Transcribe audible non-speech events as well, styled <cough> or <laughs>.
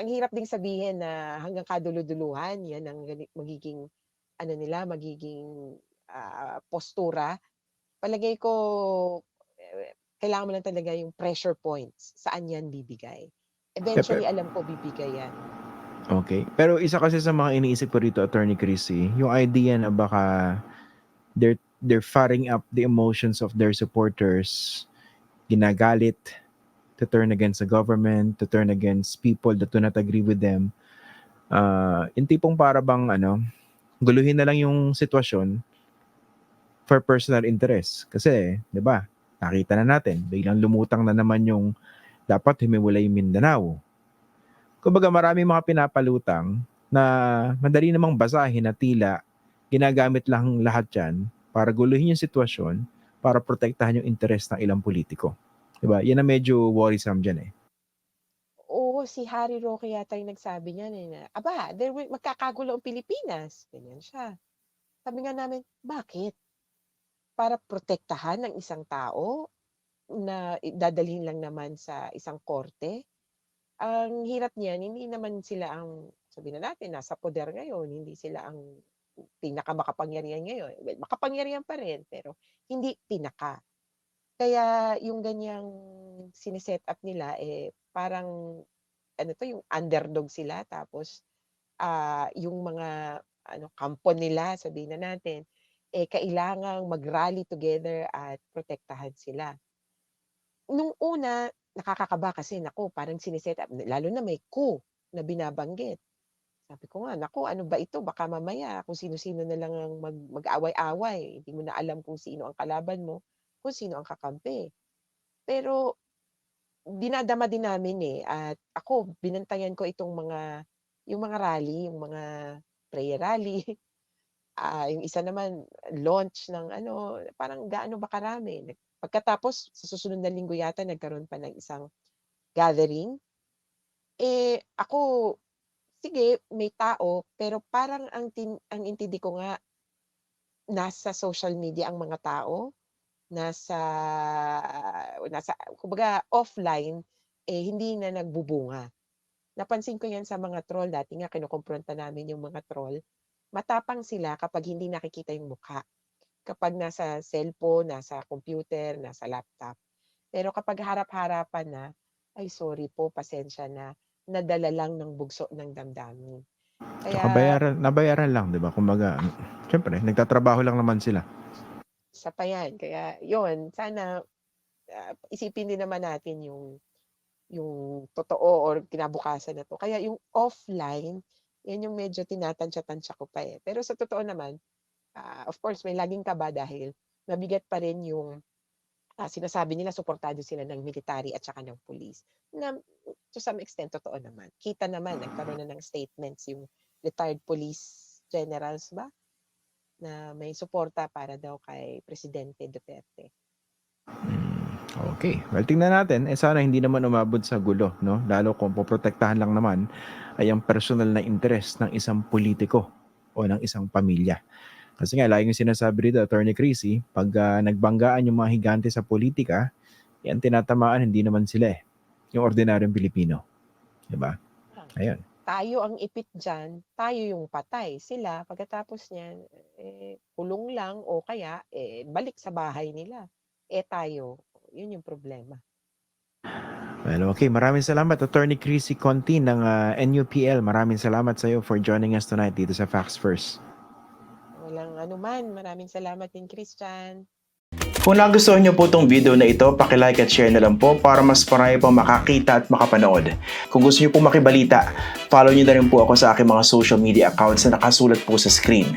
ang hirap ding sabihin na hanggang kadulu-duluhan 'yan ang magiging ano nila, magiging, ah, postura. Palagay ko, kailangan mo lang talaga yung pressure points, saan 'yan bibigay. Eventually alam ko bibigay 'yan. Okey. Pero isa kasi sa mga iniisip ko rito, Attorney Chrissy, yung idea na baka they're they're firing up the emotions of their supporters, ginagalit, to turn against the government, to turn against people that do not agree with them. Ah, yung tipong para bang ano, guluhin na lang yung sitwasyon for personal interest. Kasi 'di ba, nakita na natin biglang lumutang na naman yung dapat humiwalay yung Mindanao. Kumbaga maraming mga pinapalutang na madali namang basahin na tila ginagamit lang lahat 'yan para guluhin yung sitwasyon, para protektahan yung interes ng ilang politiko. 'Di ba? Yan ang medyo worrisome diyan, eh. Oo, si Harry Roque yata yung nagsabi niyan, eh, na, "Aba, there will magkakagulo ang Pilipinas." Ganyan siya. Sabi nga namin, "Bakit? Para protektahan ang isang tao na dadalhin lang naman sa isang korte?" Ang hirap niyan, hindi naman sila ang sabihin na natin nasa poder ngayon, hindi sila ang pinakamakapangyarihan ngayon. Well, makapangyarihan pa rin, pero hindi pinaka. Kaya yung ganiyang sine-set up nila, eh, parang ano 'to, yung underdog sila tapos, ah, yung mga ano, kampo nila sabihin na natin, eh, kailangang mag-rally together at protektahan sila. Nung una, nakakakaba kasi naku, parang sine-set up lalo na may coup na binabanggit. Sabi ko nga, "Naku, ano ba ito baka mamaya kung sino-sino na lang ang mag mag-away-away, hindi mo na alam kung sino ang kalaban mo, kung sino ang kakampi." Pero dinadama din namin, eh, at ako binantayan ko itong mga yung mga rally, yung mga prayer rally, <laughs> ah, yung isa naman launch ng ano, parang gaano ba karami. Pagkatapos sa susunod na linggo yata nagkaroon pa ng isang gathering. Eh, ako, sige may tao, pero parang ang tin ang intindi ko nga nasa social media ang mga tao, nasa nasa kumbaga offline, eh, hindi na nagbubunga. Napansin ko 'yan sa mga troll, dati nga kinokompronta namin yung mga troll. Matapang sila kapag hindi nakikita yung mukha. Kapag nasa cellphone, nasa computer, nasa laptop. Pero kapag harap-harapan na, "Ay sorry po, pasensya na, nadala lang ng bugso ng damdamin." Kaya bayaran nabayaran lang 'di ba? Kumbaga siyempre nagtatrabaho lang naman sila. Isa pa 'yan, kaya 'yun sana, ah, isipin din naman natin yung yung totoo or kinabukasan na 'to. Kaya yung offline, 'yan yung medyo tinatantya-tantya ko pa, eh. Pero sa totoo naman, ah, of course may laging kaba dahil mabigat pa rin yung, ah, sinasabi nila suportado sila ng military at saka ng pulis, na to some extent totoo naman. Kita naman nagkaroon na ng statements yung retired police generals ba, na may suporta para daw kay Presidente Duterte. Hmm, okey. Well, tingnan natin, eh, sana hindi naman umabot sa gulo 'no, lalo kung poprotektahan lang naman ay ang personal na interes ng isang politiko o ng isang pamilya. Kasi nga lagi kong sinasabi rito, Attorney Chrissy, 'pag, ah, nagbanggaan yung mga higante sa politika, ang tinatamaan hindi naman sila, eh, yung ordinaryong Pilipino, 'di ba? Ayun. Tayo ang ipit diyan, tayo yung patay. Sila pagkatapos niyan, eh, kulong lang o kaya, eh, balik sa bahay nila. Eh, tayo, yun yung problema. Well, okey. Maraming salamat Attorney Chrissy Conti ng, ah, NUPL. Maraming salamat sa'yo for joining us tonight dito sa Facts First. Walang anuman. Maraming salamat din, Christian. Kung nagustuhan niyo po itong video na ito, paki-like at share na lang po para mas marami pang makakita at makapanood. Kung gusto niyo po makibalita, follow niyo na rin po ako sa aking mga social media accounts na nakasulat po sa screen.